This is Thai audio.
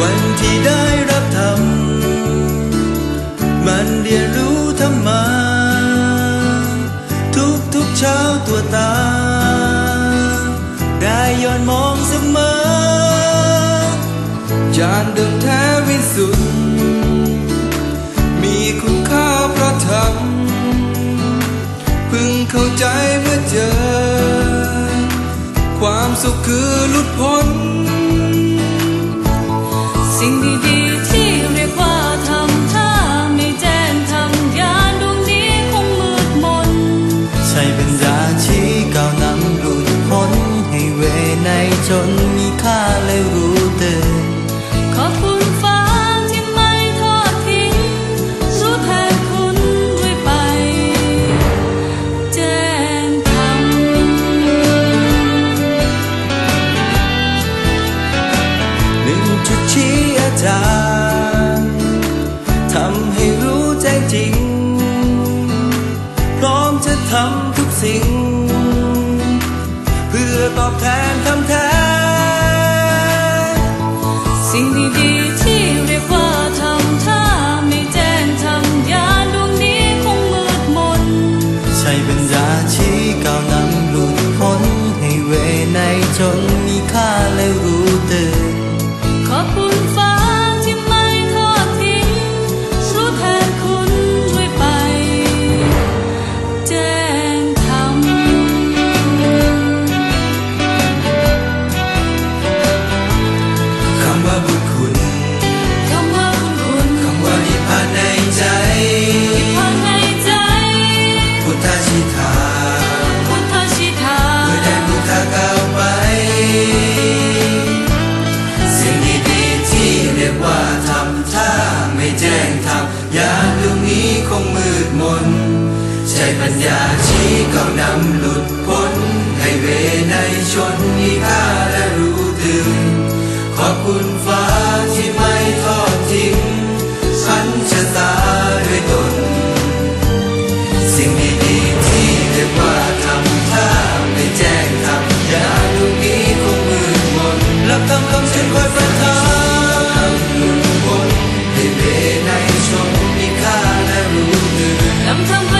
วันที่ได้รับทำมันเรียนรู้ธรรมาทุกทุกเช้าตัวตา ได้ย้อนมองเสมอ จานเดิมแท้วิสุทธ์มีคุณค่าเพราะทำพึงเข้าใจเมื่อเจอ ความสุขคือหลุดพ้น สิ่งดีๆที่เรียกว่าทำถ้าไม่แจ้งทำยานดวงนี้คงมืดมน ใช่เป็นยาชี้ก้าวนำหลุดพ้นให้เวในจนมีค่าและรู้ ทำให้รู้แจ้งจริง พร้อมจะทำทุกสิ่ง ญาชี้กขานำหลุดพ้น ให้เวในชนนิค่าและรู้ตื่นขอบคุณฟ้าที่ไม่ทอดทิ้ง ฉันชะตาด้วยตน สิ่งดีดีที่เรียกว่าทำถ้าไม่แจ้งทำยาลูกนี้คงมืดมนหลับทำคำฉันคอยประทันหลุให้เวในชนนิค่าและรู้ถึงนำทำ